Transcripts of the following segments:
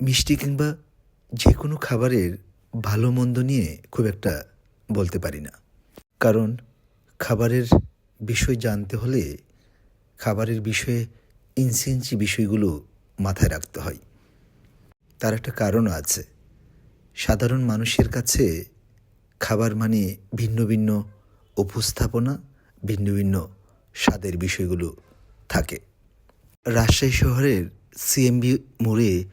মিষ্টি কিংবা যে কোনো খাবারের ভালো মন্দ নিয়ে খুব একটা বলতে পারি না। কারণ খাবারের বিষয় জানতে হলে খাবারের বিষয়ে ইঞ্চি বিষয়গুলো মাথায় রাখতে হয়। তার একটা কারণও আছে। সাধারণ মানুষের কাছে খাবার মানে ভিন্ন ভিন্ন উপস্থাপনা, ভিন্ন ভিন্ন স্বাদের বিষয়গুলো থাকে। রাজশাহী শহরের সিএমবি মোড়ে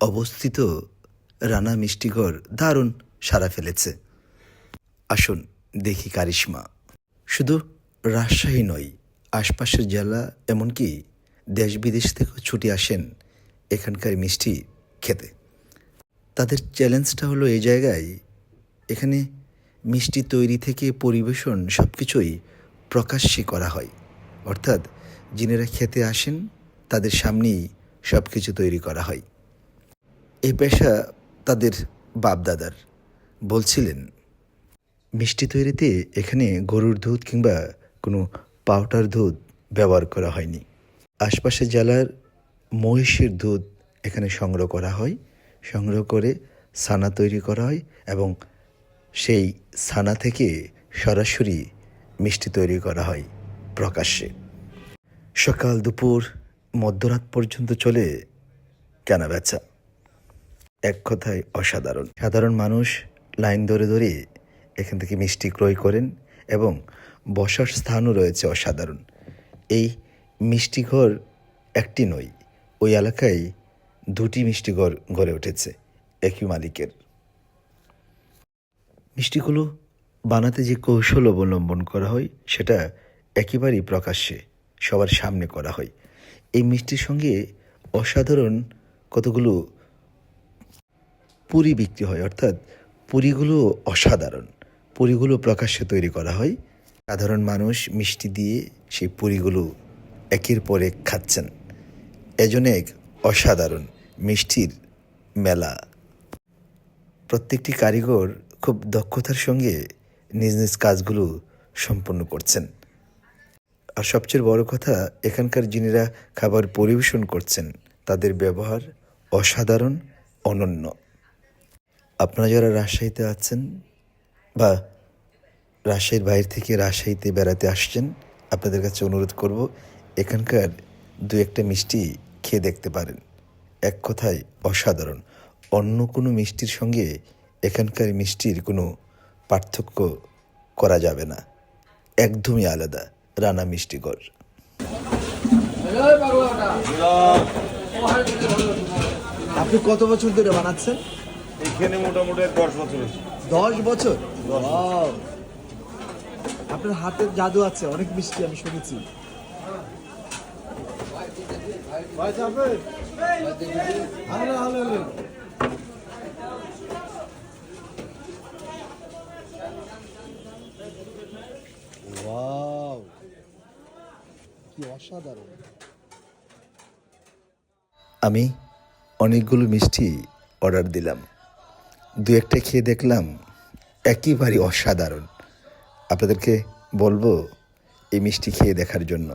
অবস্থিত রানা মিষ্টিঘর দারুণ সারা ফেলেছে। আসুন দেখি কারিশমা। শুধু রাজশাহী নয়, আশপাশের জেলা এমনকি দেশ বিদেশ থেকেও ছুটি আসেন এখানকার মিষ্টি খেতে। তাদের চ্যালেঞ্জটা হলো এই জায়গায় এখানে মিষ্টি তৈরি থেকে পরিবেশন সব কিছুই প্রকাশ্যে করা হয়। অর্থাৎ যিনারা খেতে আসেন, তাদের সামনেই সব কিছু তৈরি করা হয়। এই পেশা তাদের বাপদাদার। বলছিলেন, মিষ্টি তৈরিতে এখানে গরুর দুধ কিংবা কোনো পাউডার দুধ ব্যবহার করা হয়নি। আশপাশের জেলার মহিষের দুধ এখানে সংগ্রহ করা হয়। সংগ্রহ করে ছানা তৈরি করা হয় এবং সেই ছানা থেকে সরাসরি মিষ্টি তৈরি করা হয় প্রকাশ্যে। সকাল দুপুর মধ্যরাত পর্যন্ত চলে কেনা বেচা এক কথায় অসাধারণ। সাধারণ মানুষ লাইন ধরে ধরে এখান থেকে মিষ্টি ক্রয় করেন এবং বসার স্থানও রয়েছে অসাধারণ। এই মিষ্টি ঘর একটি নয় ওই এলাকায় দুটি মিষ্টি ঘর গড়ে উঠেছে, একই মালিকের। মিষ্টিগুলো বানাতে যে কৌশল অবলম্বন করা হয়, সেটা একেবারেই প্রকাশ্যে সবার সামনে করা হয়। এই মিষ্টির সঙ্গে অসাধারণ কতগুলো পুরি বিক্রি হয়, অর্থাৎ পুরীগুলো অসাধারণ। পুরিগুলো প্রকাশ্যে তৈরি করা হয়। সাধারণ মানুষ মিষ্টি দিয়ে সেই পুরিগুলো একের পর এক খাচ্ছেন। এজন্য এক অসাধারণ মিষ্টির মেলা। প্রত্যেকটি কারিগর খুব দক্ষতার সঙ্গে নিজ নিজ কাজগুলো সম্পন্ন করছেন। আর সবচেয়ে বড় কথা, এখানকার যিনিরা খাবার পরিবেশন করছেন, তাদের ব্যবহার অসাধারণ, অনন্য। আপনারা যারা রাজশাহীতে আছেন বা রাজশাহীর বাইরে থেকে রাজশাহীতে বেড়াতে আসছেন, আপনাদের কাছে অনুরোধ করব, এখানকার দু একটা মিষ্টি খেয়ে দেখতে পারেন। এক কথায় অসাধারণ। অন্য কোনো মিষ্টির সঙ্গে এখানকার মিষ্টির কোনো পার্থক্য করা যাবে না। একদমই আলাদা, রানা মিষ্টিঘর আপনি কত বছর ধরে বানাচ্ছেন? এখানে মোটামুটি দশ বছর দশ বছর? আপনার হাতের জাদু আছে অনেক মিষ্টি আমি শুনেছি। Wow! কি অসাধারণ। আমি অনেকগুলো মিষ্টি অর্ডার দিলাম। দু একটা খেয়ে দেখলাম একেবারে অসাধারণ। আপনাদেরকে বলব এই মিষ্টি খেয়ে দেখার জন্য।